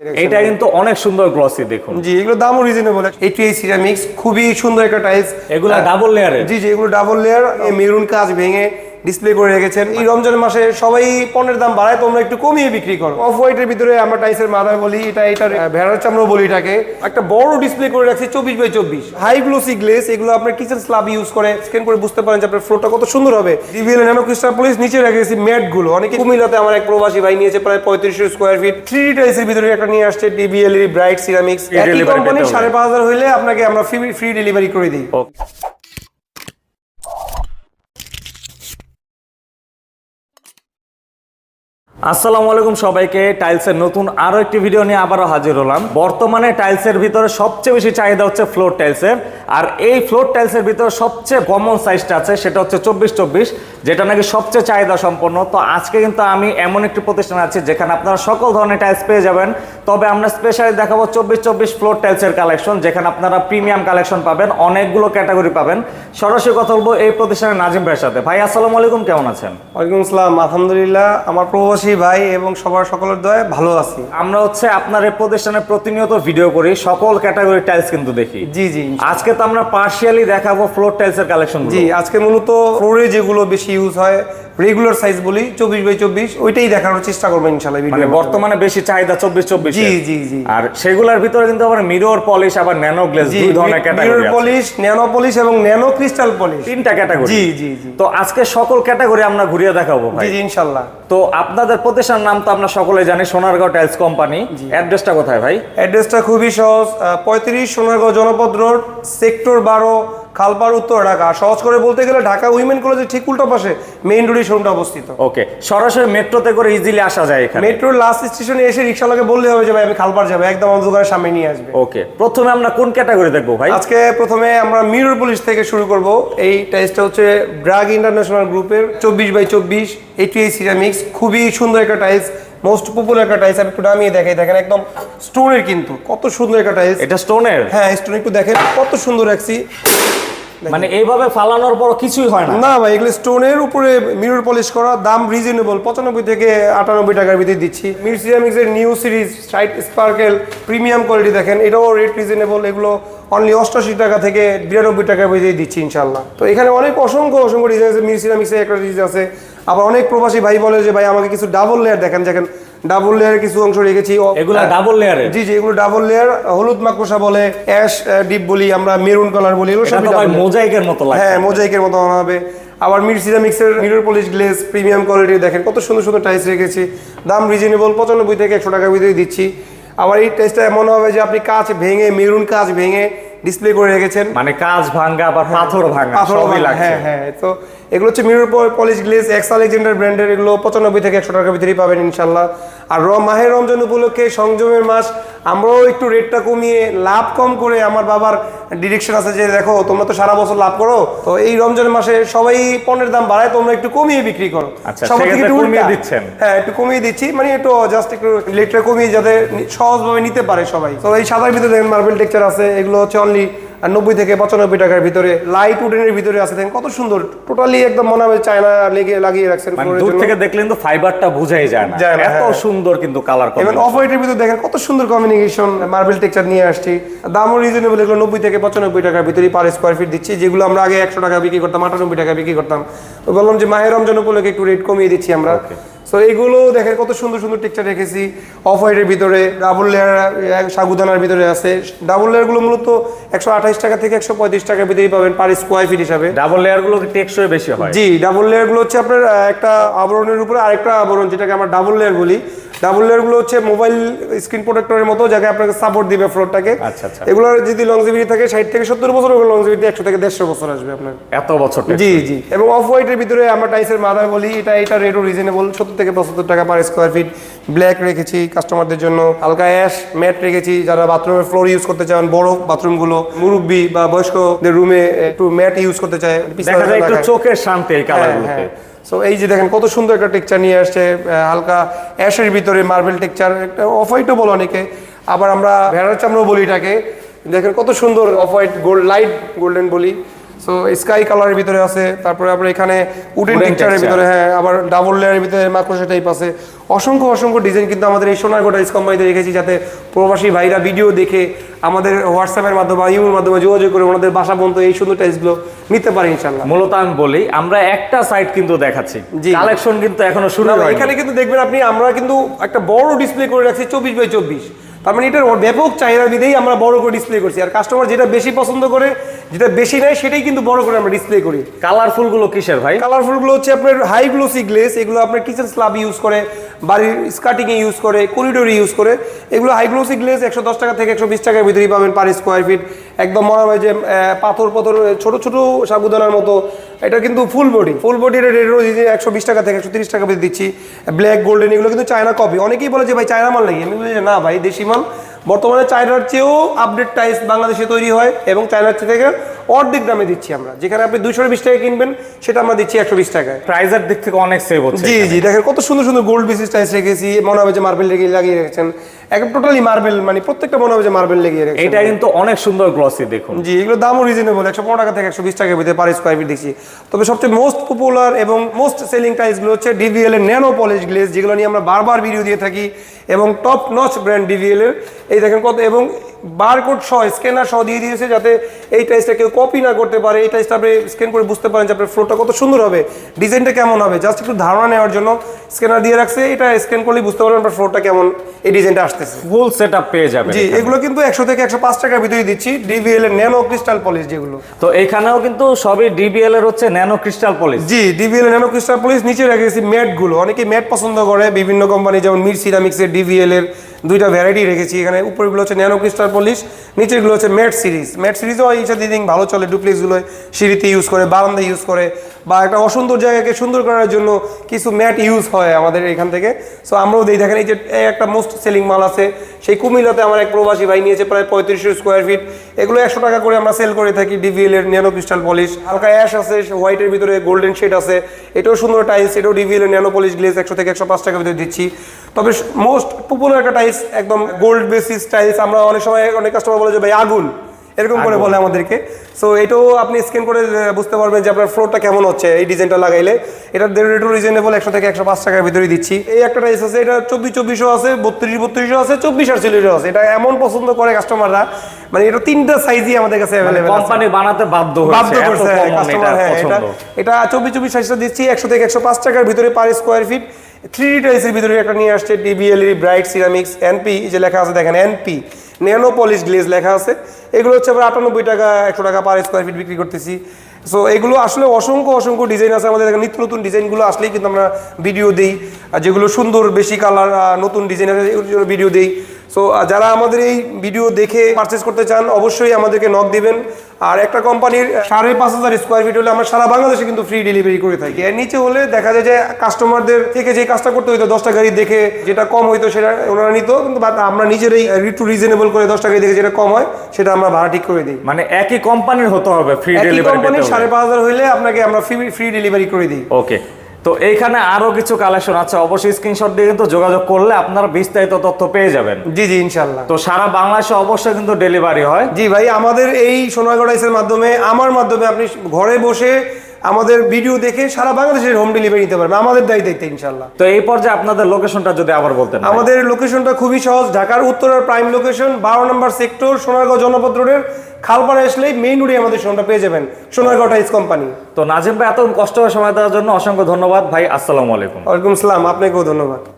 এটা কিন্তু অনেক সুন্দর গ্লসি দেখুন। জি এগুলো দামও রিজনেবল এটি এই সিরামিক্স খুবই সুন্দর একটা টাইলস এগুলো ডাবল লেয়ারের জি জি এগুলো ডাবল লেয়ার মেরুন কাজ ভেঙে ডিসপ্লে করে রেখেছেন। এই রমজান মাসে সবাই পণ্যের দাম বাড়ায় তোমরা একটু কমিয়ে বিক্রি করো। অফ হোয়াইটের ভিতরে আমরা টাইসের মাদার বলি এটা এটা ভেড়ার চামড়া বলি এটাকে। একটা বড় ডিসপ্লে করে রাখছি চব্বিশ বাই চব্বিশ। হাই গ্লোসি গ্লেস এগুলো আপনার কিচেন স্ল্যাব ইউজ করে স্ক্যান করে বুঝতে পারেন যে আপনার ফ্লোরটা কত সুন্দর হবে। ডিভিএল ন্যানো ক্রিস্টাল পলিশ নিচে রেখেছি ম্যাটগুলো অনেকে কুমিল্লাতে আমার এক প্রবাসী ভাই নিয়েছে প্রায় পঁয়ত্রিশশো স্কোয়ার ফিট থ্রি টাইসের ভিতরে একটা নিয়ে আসছে ডিভিএল ব্রাইট সিরামিক্স কোম্পানি সাড়ে পাঁচ হাজার হইলে আপনাকে আমরা ফ্রি ফ্রি ডেলিভারি করে দিই। আসসালামু আলাইকুম সবাইকে। টাইলসের নতুন আরও একটি ভিডিও নিয়ে আবারও হাজির হলাম। বর্তমানে টাইলসের ভিতরে সবচেয়ে বেশি চাহিদা হচ্ছে ফ্লোর টাইলসের। আর এই ফ্লোর টাইলসের ভিতরে সবচেয়ে কমন সাইজটা আছে, সেটা হচ্ছে চব্বিশ চব্বিশ, যেটা নাকি সবচেয়ে চাহিদা সম্পন্ন। তো আজকে কিন্তু আমি এমন একটি প্রতিষ্ঠান আছি, যেখানে আপনারা সকল ধরনের টাইলস পেয়ে যাবেন। তবে আমরা স্পেশালি দেখাবো চব্বিশ চব্বিশ ফ্লোর টাইলসের কালেকশন যেখানে আপনারা প্রিমিয়াম কালেকশন পাবেন, অনেকগুলো ক্যাটাগরি পাবেন। সরাসরি কথা বলব এই প্রতিষ্ঠানের নাজিম ভাইয়ের সাথে। ভাই, আসসালামু আলাইকুম, কেমন আছেন? ওয়ালাইকুম আসসালাম, আলহামদুলিল্লাহ। আমার প্রবাসী ভাই এবং সবার সকলের দয়ে ভালো আছি। আমরা হচ্ছে আপনার এই প্রতিষ্ঠানে প্রতিনিয়ত ভিডিও করি সকল ক্যাটাগরি টাইলস কিন্তু দেখি। জি জি আজকে তো আমরা পার্শিয়ালি দেখাবো ফ্লোর টাইলস এর কালেকশন জি আজকে মূলত ফ্লোরে যেগুলো বেশি ইউজ হয় রেগুলার সাইজ বলি চব্বিশ বাই চব্বিশ ওইটাই দেখানোর চেষ্টা করব ইনশাল্লাহ মানে বর্তমানে বেশি চাহিদা চব্বিশ চব্বিশ জি জি জি। আর সেগুলোর ভিতরে কিন্তু আবার মিরর পলিশ আবার ন্যানো গ্লেজ দুই ধরনের ক্যাটাগরি পলিশ ন্যানো পলিশ এবং ন্যানো ক্রিস্টাল পলিশ তিনটা ক্যাটাগরি জি জি জি। তো আজকে সকল ক্যাটাগরি আমরা ঘুরিয়ে দেখাবো ভাই। জি জি ইনশাল্লাহ। তো আপনাদের প্রতিষ্ঠানের নাম তো আমরা সকলে জানি সোনারগাঁও টাইলস কোম্পানি। অ্যাড্রেসটা কোথায় ভাই? অ্যাড্রেসটা খুবই সহজ পঁয়ত্রিশ সোনারগাঁও জনপদ রোড সেক্টর বারো খালপাড় উত্তর ঢাকা। সহজ করে বলতে গেলে ঢাকা উইমেন কলেজের ঠিক উল্টো পাশে মেইন রোডে শোরুমটা অবস্থিত। ওকে সরাসরি মেট্রোতে করে ইজিলি আসা যায় এখানে। মেট্রোর লাস্ট স্টেশনে এসে রিক্সাওয়ালাকে বললে হবে যে ভাই আমি খালপাড় যাব। একদম আমার দোকানের সামনে নিয়ে আসবে। ওকে প্রথমে আমরা কোন ক্যাটাগরি দেখব ভাই? আজকে প্রথমে আমরা মিরর পুলিশ থেকে শুরু করব। এই টাইসটা হচ্ছে ব্রাগ ইন্টারন্যাশনাল গ্রুপের চব্বিশ বাই চব্বিশ এটি সিরামিক্স খুবই সুন্দর একটা টাইলস মোস্ট পপুলার একটা টাইলস আমি একটু নামিয়ে দেখাই। দেখেন একদম স্টোনের কিন্তু। কত সুন্দর একটা টাইলস এটা স্টোনের হ্যাঁ স্টোন একটু দেখেন। কত সুন্দর রাখছি। মানে এইভাবে ফালানোর পর কিছুই হয় না। না ভাই এগুলো স্টোনের উপরে মিরর পলিশ করা দাম রিজনেবল পঁচানব্বই থেকে আটানব্বই টাকার ভিতরে দিচ্ছি। মির সিরামিক্স এর new series site sparkle premium quality দেখেন এটাও রেট রিজনেবল এগুলো অনলি অষ্টাশি টাকা থেকে বিরানব্বই টাকার ভিতরে দিচ্ছি ইনশাল্লাহ তো এখানে অনেক অসংখ্য অসংখ্য ডিজাইন আছে। মির সিরামিক্সের একটা ডিজাইন আছে। আবার অনেক প্রবাসী ভাই বলে যে ভাই আমাকে কিছু ডাবল লেয়ার দেখেন দেখেন ডাবল লেয়ারের কিছু অংশ রেখেছি। ডাবল জি জি এগুলো ডাবল লেয়ার হলুদ মাকড়সা বলে অ্যাশ ডিপ বলি আমরা মেরুন কালার বলি এগুলো সবই। মোজাইকের মতো লাগে হ্যাঁ মোজাইকের মতো হবে। আবার Mir সিরামিক্সের mirror polish glaze premium quality দেখেন কত সুন্দর সুন্দর টাইলস রেখেছি। দাম রিজনেবল পঁচানব্বই থেকে একশো টাকার ভিতরে দিচ্ছি। আবার এই টাইলসটা এমন হবে যে আপনি কাঁচ ভেঙে মেরুন কাঁচ ভেঙে ডিসপ্লে করে রেখেছেন। মানে কাজ ভাঙ্গা আবার পাথর ভাঙ্গা সবই লাগছে। হ্যাঁ হ্যাঁ তো এগুলো হচ্ছে mirror polish glaze x Alexander ব্র্যান্ডের এগুলো পঁচানব্বই থেকে একশো টাকার ভিতরেই পাবেন ইনশাল্লাহ। আর র মাহের রমজান উপলক্ষে সংযমের মাস আমরাও একটু রেটটা কমিয়ে লাভ কম করে আমার বাবার ডিরেকশন আছে যে দেখো তোমরা তো সারা বছর লাভ করো তো এই রমজান মাসে সবাই পণ্যের দাম বাড়ায় তোমরা একটু কমিয়ে বিক্রি করো। আচ্ছা। দিচ্ছেন। হ্যাঁ একটু কমিয়ে দিচ্ছি মানে একটু জাস্ট একটু রেটটা কমিয়ে যাতে সহজভাবে নিতে পারে সবাই। তো এই সাদার ভিতরে দেখেন মার্বেল টেক্সচার আছে এগুলো হচ্ছে অনলি নব্বই থেকে পঁচানব্বই টাকার ভিতরে লাইট উডেনের ভিতরে আছে। দেখেন কত সুন্দর টোটালি একদম মনে হবে চায়না লেগে লাগিয়ে রাখছেন মানে দূর থেকে দেখলে কিন্তু ফাইবারটা বুঝাই যায় না। এত হ্যাঁ। সুন্দর কিন্তু কালার এবং অফ হোয়াইটের ভিতরে দেখেন কত সুন্দর কমিউনিকেশন মার্বেল টেক্সচার নিয়ে আসছি। দামও রিজনেবল এগুলো নব্বই থেকে পঁচানব্বই টাকার ভিতরে পার স্কোয়ার ফিট দিচ্ছি যেগুলো আমরা আগে একশো টাকা বিক্রি করতাম আটানব্বই টাকা বিক্রি করতাম। তো বললাম যে মাহের রমজান উপলক্ষে একটু রেট কমিয়ে দিচ্ছি আমরা। তো এইগুলো দেখেন কত সুন্দর সুন্দর টিকটা রেখেছি। অফ হোয়াইটের ভিতরে ডাবল লেয়ার সাগুদানার ভিতরে আছে। ডাবল লেয়ারগুলো মূলত একশো আঠাশ টাকা থেকে একশো পঁয়ত্রিশ টাকার ভিতরেই পাবেন পার স্কোয়ার ফিট হিসাবে। ডাবল লেয়ারগুলো টেকসই বেশি হয়। জি ডাবল লেয়ারগুলো হচ্ছে আপনার একটা আবরণের উপরে আরেকটা আবরণ যেটাকে আমরা ডাবল লেয়ার বলি। ডাবল লেয়ারগুলো হচ্ছে মোবাইল স্ক্রিন প্রোটেক্টরের মতো যাকে আপনাকে সাপোর্ট দিবে ফ্লোরটাকে আচ্ছা, আচ্ছা। এগুলোর যদি লংজিভিটি থাকে ষাট থেকে সত্তর বছর ওগুলো লংজিভিটি একশো থেকে দেড়শো বছর আসবে আপনার। এত বছর জি জি। এবং অফ হোয়াইটের ভিতরে আমরা টাইসের মাদার বলি এটা এটা রেটও রিজনেবল সত্তর থেকে পঁচাত্তর টাকা পার স্কোয়ার ফিট ব্ল্যাক রেখেছি কাস্টমারদের জন্য হালকা অ্যাশ ম্যাট রেখেছি যারা বাথরুমের ফ্লোর ইউজ করতে চান বড় বাথরুমগুলো মুরব্বি বা বয়স্কদের রুমে একটু ম্যাট ইউজ করতে চায় দেখা যায় একটু চোখের শান্তি এই কালার হ্যাঁ, হ্যাঁ। সো এই যে দেখেন কত সুন্দর একটা টেকচার নিয়ে আসছে হালকা অ্যাশের ভিতরে মার্বেল টেকচার একটা অফ হোয়াইটও বলো অনেকে আবার আমরা ভেড়ার চামড়াও বলি এটাকে। দেখেন কত সুন্দর off white gold light golden বলি। সো স্কাই কালারের ভিতরে আছে তারপরে আপনার এখানে উডেন টেক্সচারের ভিতরে হ্যাঁ আবার ডাবল লেয়ারের ভিতরে মাকড়সা টাইপ আছে। অসংখ্য অসংখ্য ডিজাইন কিন্তু আমাদের এই সোনারগোটা ইস কোম্পানিতে রেখেছি যাতে প্রবাসী ভাইরা ভিডিও দেখে আমাদের হোয়াটসঅ্যাপের মাধ্যমে বা ইউর মাধ্যমে যোগাযোগ করে ওনাদের বাসা পর্যন্ত এই সুন্দর টাইলসগুলো নিতে পারে ইনশাল্লাহ মূলত আমি বলি আমরা একটা সাইট কিন্তু দেখাচ্ছি। জি। কালেকশন কিন্তু এখনও শুরু এখানে কিন্তু দেখবেন আপনি আমরা কিন্তু একটা বড় ডিসপ্লে করে রাখছি চব্বিশ বাই চব্বিশ। তার মানে এটার ব্যাপক চাহিদা বিধেই আমরা বড় করে ডিসপ্লে করছি। আর কাস্টমার যেটা বেশি পছন্দ করে যেটা বেশি নেয় সেটাই কিন্তু বড় করে আমরা ডিসপ্লে করি। কালারফুলগুলো কিসের ভাই? কালারফুলগুলো হচ্ছে আপনার হাই গ্লোসি গ্লেস এগুলো আপনার কিচেন স্ল্যাব ইউজ করে বাড়ির স্কার্টিং ইউজ করে করিডোরে ইউজ করে। এগুলো হাই গ্লোসি গ্লেস একশো দশ টাকা থেকে একশো বিশ টাকার ভিতরেই পাবেন পার স্কোয়ার ফিট একদম মনে হয় যে পাথর পাথর ছোট ছোট সাবুদানার মতো এটা কিন্তু ফুল বডি ফুল বডির রেট রোজ একশো বিশ টাকা থেকে একশো তিরিশ টাকা ভিতরে দিচ্ছি। ব্ল্যাক গোল্ডেন এগুলো কিন্তু চায়না কপি অনেকেই বলে যে ভাই চায়না মাল নাকি? আমি বলি না ভাই, দেশি মাল। বর্তমানে চায়নার চেয়েও আপডেট টাইস বাংলাদেশে তৈরি হয় এবং চায়নার থেকে অর্ধেক দামে দিচ্ছি আমরা। যেখানে আপনি দুশো বিশ টাকা কিনবেন সেটা আমরা দিচ্ছি একশো বিশ টাকায়। প্রাইজের দিক থেকে অনেক সেভ হচ্ছে জি জি দেখেন কত সুন্দর সুন্দর গোল্ড বেসিস টাইস রেখেছি মনে হবে যে মার্বেল লেগে লাগিয়ে রেখেছেন। একদম টোটালি মার্বেল মানে প্রত্যেকটা মনে হবে যে মার্বেল লেগে রেখেছেন। এটা কিন্তু অনেক সুন্দর গ্লসি দেখুন। জি এগুলো দামও রিজনেবল একশো পনেরো টাকা থেকে একশো বিশ টাকার ভিতরে পার স্কোয়ার ফিট দেখছি। তবে সবচেয়ে মোস্ট পপুলার এবং মোস্ট সেলিং টাইলসগুলো হচ্ছে ডিভিএল এর ন্যানো পলিশ গ্লেস যেগুলো নিয়ে আমরা বারবার ভিডিও দিয়ে থাকি এবং টপ নচ ব্র্যান্ড ডিভিএল এর। এই দেখেন কত এবং বারকোড সহ স্ক্যানার সহ দিয়ে দিয়েছে যাতে এই টাইসটা কেউ কপি না করতে পারে। এই টাইসটা আপনি স্ক্যান করে বুঝতে পারেন যে আপনার ফ্লোরটা কত সুন্দর হবে ডিজাইনটা কেমন হবে। জাস্ট একটু ধারণা নেওয়ার জন্য স্ক্যানার দিয়ে রাখছে। এটা স্ক্যান করলেই বুঝতে পারবেন আপনার ফ্লোরটা কেমন এই ডিজাইনটা আসতেছে। ফুল সেট আপ পেয়ে যাবেন জি এগুলো কিন্তু একশো থেকে একশো পাঁচ টাকার ভিতরে দিচ্ছি। ডিভিএল এর ন্যানো ক্রিস্টাল পলিশ যেগুলো। তো এখানেও কিন্তু সবই ডিবিএল এর হচ্ছে ন্যানো ক্রিস্টাল পলিশ জি ডিভিএল ন্যানো ক্রিস্টাল পলিশ নিচে রেখেছি ম্যাটগুলো। অনেকে ম্যাট পছন্দ করে। বিভিন্ন কোম্পানি যেমন মির সিরামিক্স এর ডিভিএল এর দুইটা ভ্যারাইটি রেখেছি। এখানে উপরগুলো হচ্ছে ন্যানো ক্রিস্টাল পলিশ নিচেরগুলো হচ্ছে ম্যাট সিরিজ ম্যাট সিরিজও এই দিন ভালো চলে ডুপ্লিক্সগুলো সিঁড়িতে ইউজ করে বারান্দা ইউজ করে। বা একটা অসুন্দর জায়গাকে সুন্দর করার জন্য কিছু ম্যাট ইউজ হয় আমাদের এখান থেকে। সো আমরাও দিই দেখেন এই যে একটা মোস্ট সেলিং মাল আছে। সেই কুমিল্লাতে আমার এক প্রবাসী ভাই নিয়েছে প্রায় পঁয়ত্রিশশো স্কোয়ার ফিট এগুলো একশো টাকা করে আমরা সেল করে থাকি ডিভিএল এর ন্যানো ক্রিস্টাল পলিশ হালকা অ্যাশ আছে হোয়াইটের ভিতরে গোল্ডেন শেড আছে। এটাও সুন্দর টাইলস এটাও ডিভিএল এর ন্যানো পলিশ গ্লেজ একশো থেকে একশো পাঁচ টাকার ভিতরে দিচ্ছি। তবে মোস্ট পপুলার একটা টাইলস একদম গোল্ড বেসিস টাইলস আমরা অনেক সময় অনেক কাস্টমার বলে যে, ভাই, আগুন। এরকম করে বলে আমাদেরকে। সো এটাও আপনি স্ক্যান করে বুঝতে পারবেন যে আপনার ফ্লোরটা কেমন হচ্ছে এই ডিজাইনটা লাগাইলে। এটা রেটও রিজনেবল একশো থেকে একশো পাঁচ টাকার ভিতরে দিচ্ছি। এই একটা টাইস আছে এটা চব্বিশ চব্বিশও আছে বত্রিশ বত্রিশও আছে চব্বিশ আর চল্লিশও আছে। এটা এমন পছন্দ করে কাস্টমাররা মানে এটা তিনটা সাইজই আমাদের কাছে অ্যাভেলেবেল কোম্পানি বানাতে বাধ্য বাধ্য করছে কাস্টমার এটা হ্যাঁ এটা এটা চব্বিশ চব্বিশ সাইজটা দিচ্ছি একশো থেকে একশো পাঁচ টাকার ভিতরে per square feet three D টাইসের ভিতরে একটা নিয়ে আসছে ডিবিএল ব্রাইট সিরামিক্স এনপি যে লেখা আছে দেখেন এনপি ন্যানো পলিশ গ্লেজ লেখা আছে। এগুলো হচ্ছে আমরা আটানব্বই টাকা, একশো টাকা পার স্কোয়ার ফিট বিক্রি করতেছি। সো এগুলো আসলে অসংখ্য অসংখ্য ডিজাইন আছে। আমাদের এখানে নিত্য নতুন ডিজাইনগুলো আসলেই কিন্তু আমরা ভিডিও দিই। আর যেগুলো সুন্দর, বেশি কালার নতুন ডিজাইন আছে এগুলোর জন্য ভিডিও দিই। সো যারা আমাদের এই ভিডিও দেখে পারচেস করতে চান অবশ্যই আমাদেরকে নক দিবেন। আর একটা কোম্পানির সাড়ে পাঁচ হাজার স্কোয়ার ফিট হলে আমরা সারা বাংলাদেশে কিন্তু ফ্রি ডেলিভারি করে থাকি। এর নিচে হলে দেখা যায় যে কাস্টমারদের থেকে যে কাজটা করতে হইতো দশটা গাড়ি দেখে যেটা কম হইতো সেটা ওনারা নিত। কিন্তু বাট আমরা নিজেরাই একটু রিজনেবল করে দশটা গাড়ি দেখে যেটা কম হয় সেটা আমরা ভাড়া ঠিক করে দিই। মানে একই কোম্পানির হতে হবে ফ্রি ডেলিভারি কোম্পানির সাড়ে পাঁচ হাজার হইলে আপনাকে আমরা ফ্রি ফ্রি ডেলিভারি করে দিই। ওকে তো এইখানে আরও কিছু কালেকশন আছে। অবশ্যই স্ক্রিনশট দিয়ে কিন্তু যোগাযোগ করলে আপনারা বিস্তারিত তথ্য পেয়ে যাবেন। জি জি ইনশাল্লাহ তো সারা বাংলাদেশে অবশ্যই কিন্তু ডেলিভারি হয়। জি ভাই আমাদের এই সোনাগড়াইসের মাধ্যমে আমার মাধ্যমে আপনি ঘরে বসে আমাদের ভিডিও দেখে সারা বাংলাদেশের হোম ডেলিভারি নিতে পারবে। আমাদের দায়ী দায়িত্ব ইনশাল্লাহ তো এই পর্যায়ে আপনাদের লোকেশনটা যদি আবার বলতেন আমাদের লোকেশনটা খুবই সহজ ঢাকার উত্তরের প্রাইম লোকেশন বারো নম্বর সেক্টর সোনারগাঁও জনপদ রোডের খালপাড়া আসলেই মেইন রোডে আমাদের শোনটা পেয়ে যাবেন সোনারগাঁও টাইস কোম্পানি তো নাজিম ভাই এত কষ্ট সময় দেওয়ার জন্য অসংখ্য ধন্যবাদ। ভাই আসসালামু আলাইকুম। ওয়ালাইকুম সালাম আপনাকেও ধন্যবাদ।